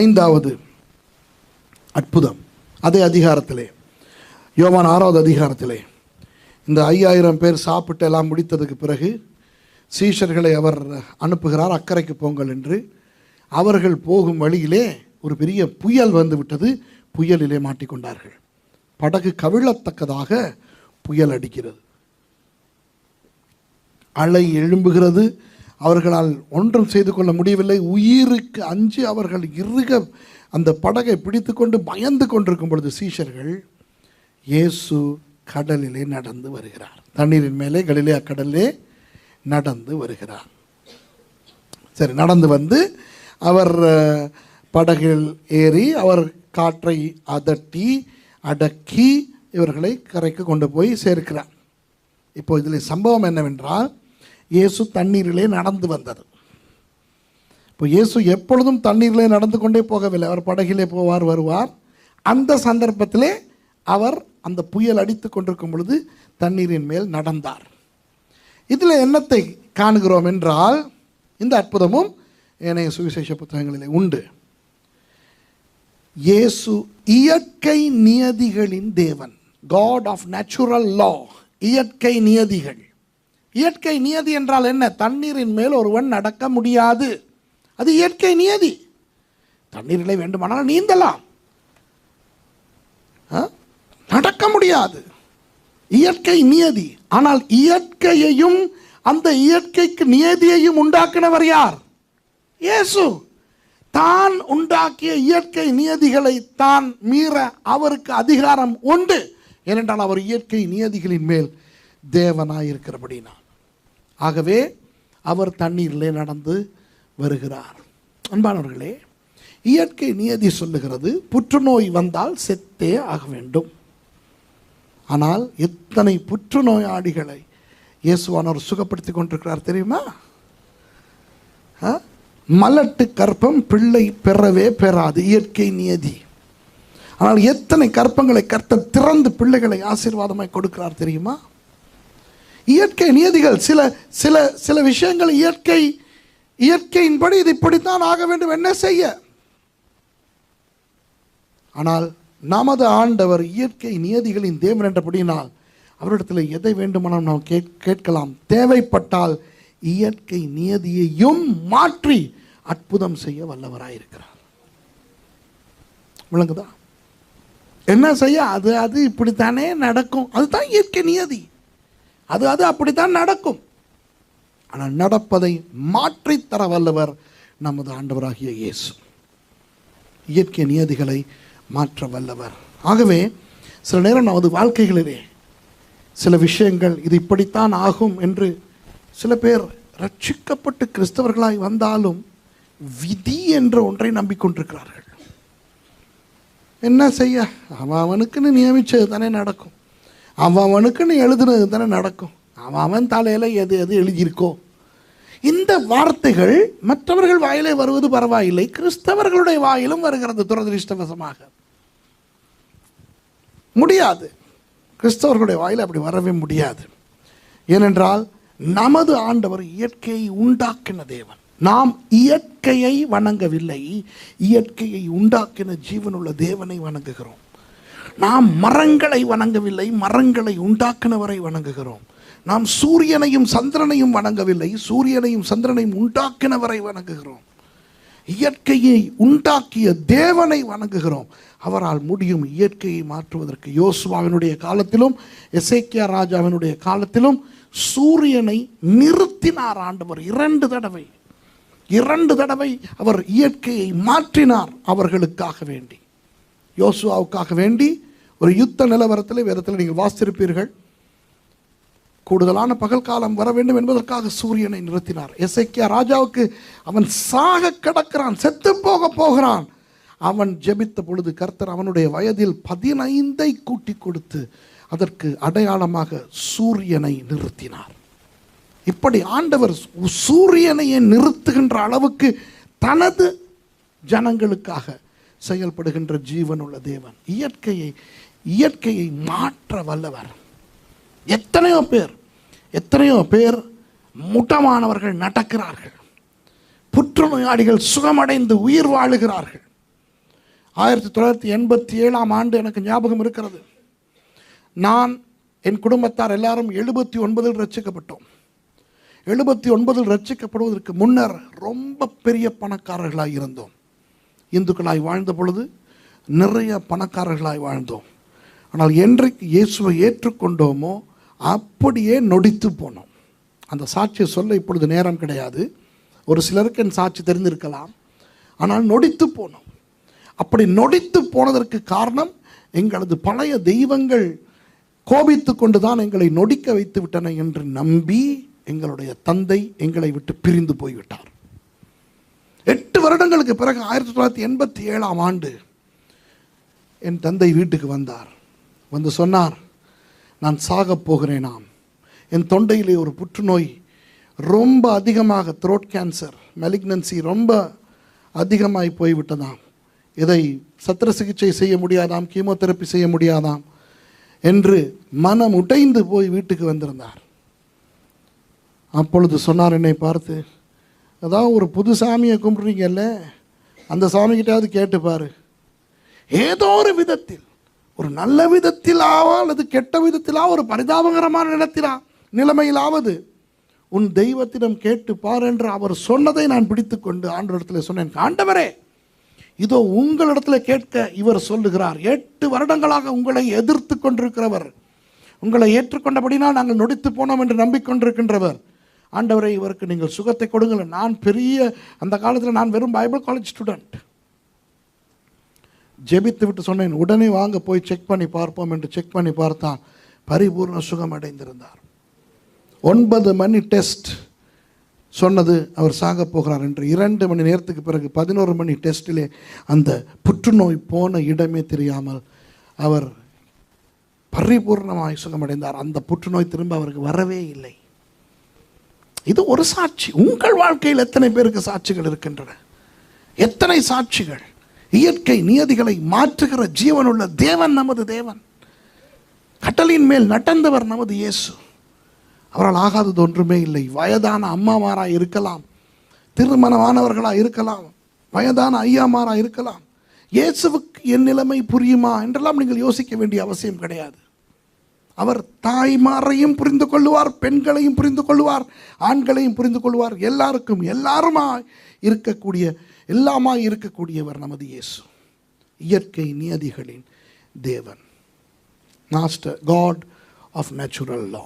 ஐந்தாவது அற்புதம். அதே அதிகாரத்திலே யோவான் ஆறாவது அதிகாரத்திலே இந்த ஐயாயிரம் பேர் சாப்பிட்டு எல்லாம் முடித்ததுக்கு பிறகு சீஷர்களை அவர் அனுப்புகிறார் அக்கறைக்கு போங்கள் என்று. அவர்கள் போகும் வழியிலே ஒரு பெரிய புயல் வந்து விட்டது புயலிலே மாட்டிக்கொண்டார்கள். படகு கவிழத்தக்கதாக புயல் அடிக்கிறது. அலை எழும்புகிறது அவர்களால் ஒன்றும் செய்து கொள்ள முடியவில்லை. உயிருக்கு அஞ்சு அவர்கள் இறுக அந்த படகை பிடித்துக்கொண்டு பயந்து கொண்டிருக்கும் பொழுது சீஷர்கள் இயேசு கடலிலே நடந்து வருகிறார். தண்ணீரின் மேலே கலிலே அக்கடலே நடந்து வருகிறார். சரி நடந்து வந்து அவர் படகில் ஏறி அவர் காற்றை அதட்டி அடக்கி இவர்களை கரைக்கு கொண்டு போய் சேர்க்கிறார். இப்போ இதில் சம்பவம் என்னவென்றால் இயேசு தண்ணீரிலே நடந்து வந்தது. இப்போ இயேசு எப்பொழுதும் தண்ணீரிலே நடந்து கொண்டே போகவில்லை. அவர் படகிலே போவார் வருவார். அந்த சந்தர்ப்பத்திலே அவர் அந்த புயல் அடித்து கொண்டிருக்கும் பொழுது தண்ணீரின் மேல் நடந்தார். இதில் என்னத்தை காணுகிறோம் என்றால் இந்த அற்புதமும் ஏனைய சுவிசேஷ புத்தகங்களிலே உண்டு. இயேசு இயற்கை நியதிகளின் தேவன் காட் ஆஃப் நேச்சுரல் லா இயற்கை நியதிகள். இயற்கை நியதி என்றால் என்ன? தண்ணீரின் மேல் ஒருவன் நடக்க முடியாது. அது இயற்கை நியதி. தண்ணீரிலே வேண்டுமானால் நீந்தலாம். ஆ? நடக்க முடியாது. இயற்கை நியதி. ஆனால் இயற்கையையும் அந்த இயற்கைக்கு நியதியையும் உண்டாக்கினவர் யார்? இயேசு. தான் உண்டாக்கிய இயற்கை நியதிகளை தான் மீற அவருக்கு அதிகாரம் உண்டு. ஏனென்றால் அவர் இயற்கை நியதிகளின் மேல் தேவனாயிருக்கிறபடினா ஆகவே அவர் தண்ணீரிலே நடந்து வருகிறார். அன்பானவர்களே இயற்கை நியதி சொல்லுகிறது புற்றுநோய் வந்தால் செத்தே ஆக வேண்டும். ஆனால் எத்தனை புற்றுநோயாளிகளை இயேசுவானவர் சுகப்படுத்தி கொண்டிருக்கிறார் தெரியுமா? ஆ? மலட்டு கற்பம் பிள்ளை பெறவே பெறாது இயற்கை நியதி. ஆனால் எத்தனை கற்பங்களை கர்த்தர் திறந்து பிள்ளைகளை ஆசீர்வாதமாய் கொடுக்கிறார் தெரியுமா? இயற்கை நியதிகள் சில சில சில விஷயங்கள் இயற்கை இயற்கையின்படி இது இப்படித்தான் ஆக வேண்டும். என்ன செய்ய? ஆனால் நமது ஆண்டவர் இயற்கை நியதிகளின் தேவன் என்றபடியினால் அவரிடத்தில் எதை வேண்டுமானால் நாம் கேட் கேட்கலாம். தேவைப்பட்டால் இயற்கை நியதியையும் மாற்றி அற்புதம் செய்ய வல்லவராயிருக்கிறார் விளங்குதா? என்ன செய்ய? அது அது இப்படித்தானே நடக்கும். அதுதான் இயற்கை நியதி அது அது அப்படித்தான் நடக்கும். ஆனால் நடப்பதை மாற்றித்தர வல்லவர் நமது ஆண்டவராகிய இயேசு. இயற்கை நியதிகளை மாற்ற வல்லவர். ஆகவே சில நேரம் நமது வாழ்க்கைகளிலே சில விஷயங்கள் இது இப்படித்தான் ஆகும் என்று சில பேர் ரட்சிக்கப்பட்டு கிறிஸ்தவர்களாய் வந்தாலும் விதி என்ற ஒன்றை நம்பிக்கொண்டிருக்கிறார்கள். என்ன செய்ய? அவன் அவனுக்குன்னு நியமிச்சது தானே நடக்கும். அவனுக்குன்னு எழுதுனது தானே நடக்கும். அவன் அவன் தலையில் எது எது எழுதியிருக்கோ. இந்த வார்த்தைகள் மற்றவர்கள் வாயிலே வருவது பரவாயில்லை. கிறிஸ்தவர்களுடைய வாயிலும் வருகிறது துரதிருஷ்டவசமாக. முடியாது. கிறிஸ்தவர்களுடைய வாயில் அப்படி வரவே முடியாது. ஏனென்றால் நமது ஆண்டவர் இயற்கையை உண்டாக்கின தேவன். நாம் இயற்கையை வணங்கவில்லை. இயற்கையை உண்டாக்கின ஜீவனுள்ள தேவனை வணங்குகிறோம். நாம் மரங்களை வணங்கவில்லை மரங்களை உண்டாக்கினவரை வணங்குகிறோம். நாம் சூரியனையும் சந்திரனையும் வணங்கவில்லை சூரியனையும் சந்திரனையும் உண்டாக்கினவரை வணங்குகிறோம். இயற்கையை உண்டாக்கிய தேவனை வணங்குகிறோம். அவரால் முடியும் இயற்கையை மாற்றுவதற்கு. யோசுவாவினுடைய காலத்திலும் எசேக்கியா ராஜாவினுடைய காலத்திலும் சூரியனை நிறுத்தினார் ஆண்டவர் இரண்டு தடவை. இரண்டு தடவை அவர் இயற்கையை மாற்றினார் அவர்களுக்காக வேண்டி. யோசுவாவுக்காக வேண்டி ஒரு யுத்த நிலவரத்தில் வேதத்தில் நீங்கள் வாசித்திருப்பீர்கள். கூடுதலான பகல் காலம் வர வேண்டும் என்பதற்காக சூரியனை நிறுத்தினார். எசைக்கியா ராஜாவுக்கு அவன் சாக கிடக்கிறான் செத்து போக போகிறான். அவன் ஜெபித்த பொழுது கர்த்தர் அவனுடைய வயதில் பதினைந்தை கூட்டி கொடுத்து அதற்கு அடையாளமாக சூரியனை நிறுத்தினார். இப்படி ஆண்டவர் சூரியனையே நிறுத்துகின்ற அளவுக்கு தனது ஜனங்களுக்காக செயல்படுகின்ற ஜீவனுள்ள தேவன். இயற்கையை இயற்கையை மாற்ற வல்லவர். எத்தனையோ பேர் எத்தனையோ பேர் முட்டமானவர்கள் நடக்கிறார்கள். புற்றுநோயாளிகள் சுகமடைந்து உயிர் வாழுகிறார்கள். ஆயிரத்தி தொள்ளாயிரத்தி எண்பத்தி ஏழாம் ஆண்டு எனக்கு ஞாபகம் இருக்கிறது. நான் என் குடும்பத்தார் எல்லாரும் எழுபத்தி ஒன்பதில் ரட்சிக்கப்பட்டோம் எழுபத்தி ஒன்பதில் ரட்சிக்கப்படுவதற்கு முன்னர் ரொம்ப பெரிய பணக்காரர்களாக இருந்தோம். இந்துக்களாய் வாழ்ந்த பொழுது நிறைய பணக்காரர்களாய் வாழ்ந்தோம். ஆனால் என்றைக்கு இயேசுவை ஏற்றுக்கொண்டோமோ அப்படியே நொடித்து போனோம். அந்த சாட்சியை சொல்ல இப்பொழுது நேரம் கிடையாது. ஒரு சிலருக்கு என் சாட்சி தெரிந்திருக்கலாம். ஆனால் நொடித்து போனோம். அப்படி நொடித்து போனதற்கு காரணம் எங்களது பழைய தெய்வங்கள் கோபித்து கொண்டு தான் எங்களை நொடிக்க வைத்து விட்டன என்று நம்பி எங்களுடைய தந்தை எங்களை விட்டு பிரிந்து போய்விட்டார். வருடங்களுக்கு பிறகு ஆயிரத்தி தொள்ளாயிரத்தி எண்பத்தி ஏழாம் ஆண்டு என் தந்தை வீட்டுக்கு வந்தார். வந்து சொன்னார் நான் சாகப் போகிறேனாம் என் தொண்டையிலே ஒரு புற்றுநோய் ரொம்ப அதிகமாக த்ரோட் கேன்சர் மெலிக்னன்சி ரொம்ப அதிகமாய் போய்விட்டதாம். இதை சத்திர சிகிச்சை செய்ய முடியாதாம் கீமோதெரப்பி செய்ய முடியாதாம் என்று மனம் உடைந்து போய் வீட்டுக்கு வந்திருந்தார். அப்பொழுது சொன்னார் என்னை பார்த்து அதான் ஒரு புது சாமியை கும்பிட்றீங்கல்ல? அந்த சாமிக்கிட்டாவது கேட்டு ஏதோ ஒரு விதத்தில் ஒரு நல்ல விதத்திலாவா அல்லது கெட்ட விதத்திலா ஒரு பரிதாபகரமான நிலத்திலா நிலைமையிலாவது உன் தெய்வத்திடம் கேட்டு பார் என்று அவர் சொன்னதை நான் பிடித்துக்கொண்டு ஆண்டவரிடத்தில் சொன்னேன். ஆண்டவரே இதோ உங்களிடத்தில் கேட்க இவர் சொல்லுகிறார். எட்டு வருடங்களாக உங்களை எதிர்த்து கொண்டிருக்கிறவர். உங்களை ஏற்றுக்கொண்டபடினால் நாங்கள் நொடித்து போனோம் என்று நம்பிக்கொண்டிருக்கின்றவர். ஆண்டவரை இவருக்கு நீங்கள் சுகத்தை கொடுங்கள். நான் பெரிய அந்த காலத்தில் நான் வெறும் பைபிள் காலேஜ் ஸ்டூடெண்ட் ஜெபித்து விட்டு சொன்னேன் உடனே வாங்க போய் செக் பண்ணி பார்ப்போம் என்று செக் பண்ணி பார்த்தான். பரிபூர்ண சுகம் அடைந்திருந்தார். ஒன்பது மணி டெஸ்ட் சொன்னது அவர் சாக போகிறார் என்று. இரண்டு மணி நேரத்துக்கு பிறகு பதினோரு மணி டெஸ்ட்டிலே அந்த புற்றுநோய் போன இடமே தெரியாமல் அவர் பரிபூர்ணமாய் சுகமடைந்தார். அந்த புற்றுநோய் திரும்ப அவருக்கு வரவே இல்லை. இது ஒரு சாட்சி. உங்கள் வாழ்க்கையில் எத்தனை பேருக்கு சாட்சிகள் இருக்கின்றன? எத்தனை சாட்சிகள்? இயற்கை நியதிகளை மாற்றுகிற ஜீவனுள்ள தேவன் நமது தேவன். கட்டளின் மேல் நடந்தவர் நமது இயேசு. அவரால் ஆகாதது ஒன்றுமே இல்லை. வயதான அம்மாமாராக இருக்கலாம். திருமணமானவர்களாக இருக்கலாம். வயதான ஐயாமாராக இருக்கலாம். இயேசுவுக்கு என் நிலைமை புரியுமா என்றெல்லாம் நீங்கள் யோசிக்க வேண்டிய அவசியம் கிடையாது. அவர் தாய்மாரையும் புரிந்து கொள்ளுவார் பெண்களையும் புரிந்து கொள்வார் ஆண்களையும் புரிந்து கொள்வார் எல்லாருக்கும் எல்லாருமா இருக்கக்கூடிய எல்லாமா இருக்கக்கூடியவர் நமது இயேசு. இயற்கை நியதிகளின் தேவன். Master God of natural law